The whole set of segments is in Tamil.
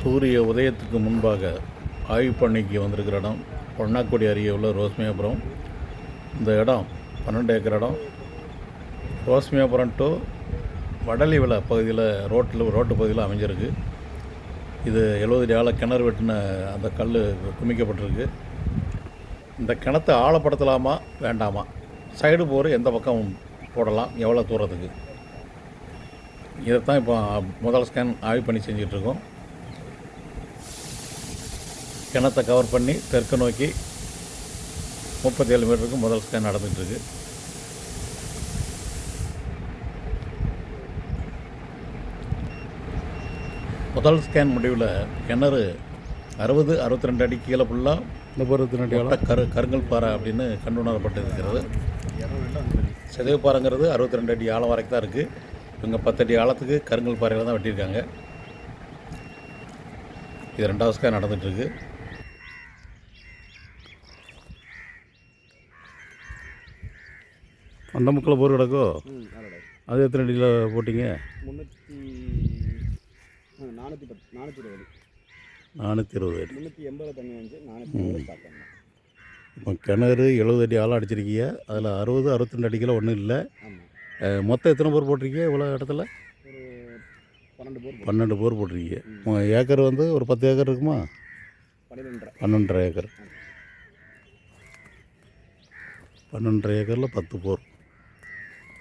சூரிய உதயத்துக்கு முன்பாக ஆய்வு பண்ணிக்கு வந்திருக்கிற இடம் பொன்னாக்குடி அருகே உள்ள ரோஸ்மியாபுரம். இந்த இடம் பன்னெண்டு ஏக்கர் இடம். ரோஸ்மியாபுரம் டு வடலிவில பகுதியில் ரோட்டில் ரோட்டு பகுதியில் அமைஞ்சிருக்கு. இது எழுபது அடி ஆழ கிணறு வெட்டின அந்த கல் குமிக்கப்பட்டிருக்கு. இந்த கிணத்தை ஆழப்படுத்தலாமா வேண்டாமா? சைடு போர் எந்த பக்கம் போடலாம் எவ்வளோ தூரத்துக்கு? இதைத்தான் இப்போ முதல் ஸ்கேன் ஆய்வு பண்ணி செஞ்சிட்ருக்கோம் கிணத்தை கவர் பண்ணி தெற்கு நோக்கி முப்பத்தேழு மீட்டருக்கு முதல் ஸ்கேன் நடந்துகிட்ருக்கு முதல் ஸ்கேன் முடிவில் கிணறு அறுபது அறுபத்தி ரெண்டு அடி கீழே ஃபுல்லாக இந்த பருவத்து நட்டியாலும் கரு கருங்கல் பாறை அப்படின்னு கண்டுணரப்பட்டு இருக்கிறது சிதைவு பாறைங்கிறது அறுபத்தி ரெண்டு அடி ஆழம் வரைக்கும் தான் இருக்குது இவங்க பத்தடி ஆழத்துக்கு கருங்கல் பாறையில் தான் வெட்டியிருக்காங்க. இது ரெண்டாவது ஸ்கேன் நடந்துகிட்ருக்கு அந்த முக்கில் போர் கிடக்கோ? அது எத்தனை அடியில் போட்டிங்க? முந்நூற்றி நானூற்றி பத்து நானூற்றி இருபது. நானூற்றி இருபது அடி. முந்நூற்றி எண்பது தண்ணி வந்து நானூற்றி இருபது ஸ்டார்ட் பண்ணேன். இப்போ கிணறு எழுபது அடி ஆழம் அடிச்சிருக்கீங்க. அதில் அறுபது அறுபத்திரெண்டு அடிக்கில் ஒன்றும் இல்லை. மொத்தம் எத்தனை போர் போட்டிருக்கீங்க இவ்வளோ இடத்துல? ஒரு பன்னெண்டு போர் பன்னெண்டு போர் போட்டிருக்கீங்க. ஏக்கர் வந்து ஒரு பத்து ஏக்கர் இருக்குமா? பன்னிரெண்டரை. பன்னெண்டரை ஏக்கர். பன்னெண்டரை ஏக்கரில் பத்து போர்.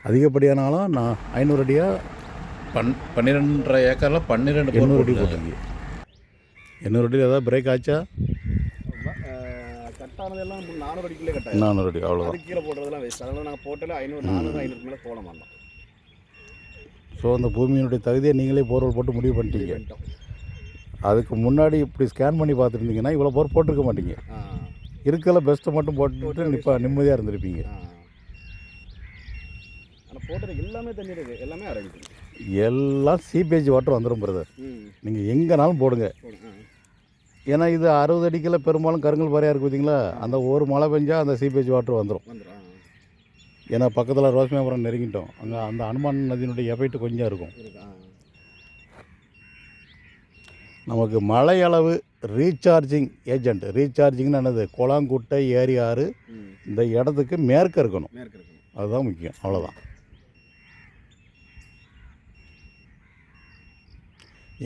அதிகப்படியானாலும் நான் ஐநூறு அடியாக பன் பன்னிரெண்டரை ஏக்கரில் பன்னிரெண்டு எண்ணூறு அடி போட்டிருக்காங்க. போட்டிருக்கீங்க எண்ணூறு அடியில் ஏதாவது பிரேக் ஆச்சா? கட்டானதெல்லாம் நானூறு அடிக்குள்ளே கட்டாயம் நானூறு அடி அவ்வளோதான் அது கீழே போடுறதெல்லாம் வேஸ்ட் அதனால நாங்கள் போட்டால ஐநூறு நானூறு ஐநூறு மேலே போட மாட்டோம். ஸோ அந்த பூமியினுடைய தகுதியை நீங்களே போர்வெல் போட்டு முடிவு பண்ணிட்டீங்க. அதுக்கு முன்னாடி இப்படி ஸ்கேன் பண்ணி பார்த்துருந்தீங்கன்னா இவ்வளோ போர் போட்டிருக்க மாட்டீங்க. இருக்கல பெஸ்ட்டை மட்டும் போட்டுட்டு இப்போ நிம்மதியாக இருந்திருப்பீங்க. போட்டது எல்லாமே தண்ணி இருக்குது எல்லாமே ஆரம்பிக்கும் எல்லாம் சீபேஜ் வாட்டர் வந்துடும் பிரதர் நீங்கள் எங்கேனாலும் போடுங்க. ஏன்னா இது அறுபது அடிக்கில் பெரும்பாலும் கருங்கல் பாறையாக இருக்குது பார்த்தீங்களா அந்த ஒரு மழை பெஞ்சா அந்த சீபேஜ் வாட்டர் வந்துடும் ஏன்னா பக்கத்தில் ரோஸ்மேபுரம் நெருங்கிட்டோம். அங்கே அந்த அனுமான் நதியினுடைய எஃபெக்ட் கொஞ்சம் இருக்கும். நமக்கு மழை அளவு ரீசார்ஜிங் ஏஜென்ட் ரீசார்ஜிங்னு என்னது? குளங்குட்டை ஏரி ஆறு. இந்த இடத்துக்கு மேற்கு இருக்கணும். அதுதான் முக்கியம். அவ்வளோதான்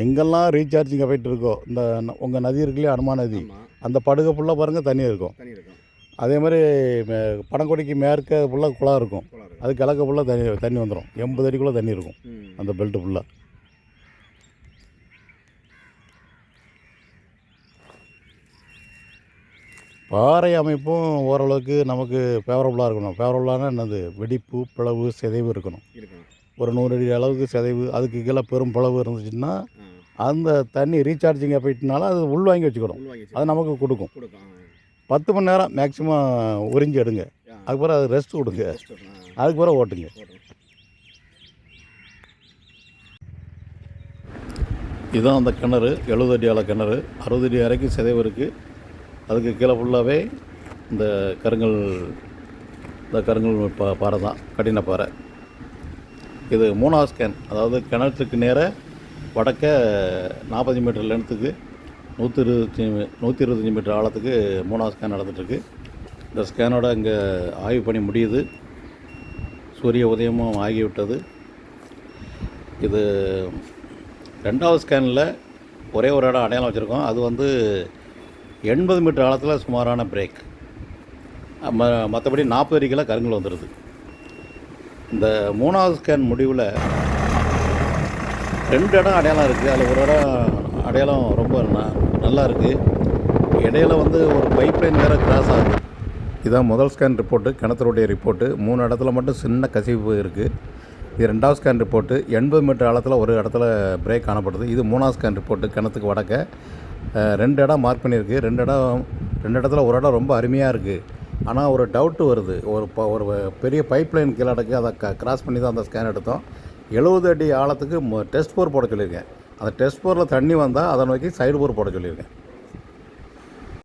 எங்கெல்லாம் ரீசார்ஜிங் எஃபெக்ட் இருக்கோ இந்த உங்கள் நதி இருக்கு இல்லையா அனுமான நதி அந்த படுகை ஃபுல்லாக பாருங்கள் தண்ணி இருக்கும். அதே மாதிரி பனங்கொடிக்கு மேற்க ஃபுல்லாக குளம் இருக்கும். அது கிழக்க ஃபுல்லாக தண்ணி தண்ணி வந்துடும் எண்பது அடிக்குள்ளே தண்ணி இருக்கும். அந்த பெல்ட்டு ஃபுல்லாக பாறை அமைப்பும் ஓரளவுக்கு நமக்கு ஃபேவரபுளாக இருக்கணும். ஃபேவரபுளான என்னது? வெடிப்பு பிளவு சிதைவு இருக்கணும். ஒரு நூறு அடி அளவுக்கு சிதைவு அதுக்கு கீழே பெரும் பிளவு இருந்துச்சுன்னா அந்த தண்ணி ரீசார்ஜிங் எஃபெக்ட்னால அது உள்வாங்கி வச்சுக்கிடும் உள்வாங்கி வச்சு அது நமக்கு கொடுக்கும். பத்து மணி நேரம் மேக்ஸிமம் உறிஞ்சி எடுங்க. அதுக்கப்புறம் அது ரெஸ்ட் கொடுங்க. Rest இருக்கணும். ஆ. அதுக்கு பிறகு ஓட்டுங்க. இதுதான் அந்த கிணறு எழுபது அடி ஆழ கிணறு. அறுபது அடி வரைக்கும் சிதைவு இருக்குது அதுக்கு கீழே ஃபுல்லாகவே இந்த கருங்கல் இந்த கருங்கல் பா பாறை தான் கடின பாறை. இது மூணாவது ஸ்கேன் அதாவது கிணற்றுக்கு நேராக வடக்க நாற்பது மீட்டர் லென்த்துக்கு நூற்றி இருபத்தி நூற்றி இருபத்தஞ்சி மீட்டர் ஆழத்துக்கு மூணாவது ஸ்கேன் நடந்துகிட்ருக்கு இந்த ஸ்கேனோட இங்கே ஆய்வு பணி முடியுது. சூரிய உதயமும் ஆகிவிட்டது. இது ரெண்டாவது ஸ்கேனில் ஒரே ஒரு இடம் அடையாளம் வச்சுருக்கோம். அது வந்து எண்பது மீட்டர் ஆழத்தில் சுமாரான பிரேக். ம மற்றபடி நாற்பது அடிக்கெல்லாம் கருங்கல் வந்துடுது இந்த மூணாவது ஸ்கேன் முடிவில் ரெண்டு இடம் அடையாளம் இருக்குது அதில் ஒரு இடம் அடையாளம் ரொம்ப நல்லா இருக்குது இடையில வந்து ஒரு பைப் லைன் வேறு கிராஸ் ஆகுது. இதான் முதல் ஸ்கேன் ரிப்போர்ட்டு கிணத்துடைய ரிப்போர்ட்டு மூணு இடத்துல மட்டும் சின்ன கசிவு இருக்குது இது ரெண்டாவது ஸ்கேன் ரிப்போர்ட்டு எண்பது மீட்டர் ஆழத்தில் ஒரு இடத்துல பிரேக் காணப்படுது. இது மூணாவது ஸ்கேன் ரிப்போர்ட்டு கிணத்துக்கு வடக்க. ரெண்டு இடம் மார்க் பண்ணியிருக்கு. ரெண்டு இடம் ரெண்டு இடத்துல ஒரு இடம் ரொம்ப அருமையாக இருக்குது ஆனால் ஒரு டவுட்டு வருது. ஒரு ப ஒரு பெரிய பைப்லைன் கீழே அடக்கு அதை க கிராஸ் பண்ணி தான் அந்த ஸ்கேன் எடுத்தோம். எழுபது அடி ஆழத்துக்கு டெஸ்ட் போர் போட சொல்லியிருக்கேன். அந்த டெஸ்ட் போரில் தண்ணி வந்தால் அதை நோக்கி சைடு போர் போட சொல்லியிருக்கேன்.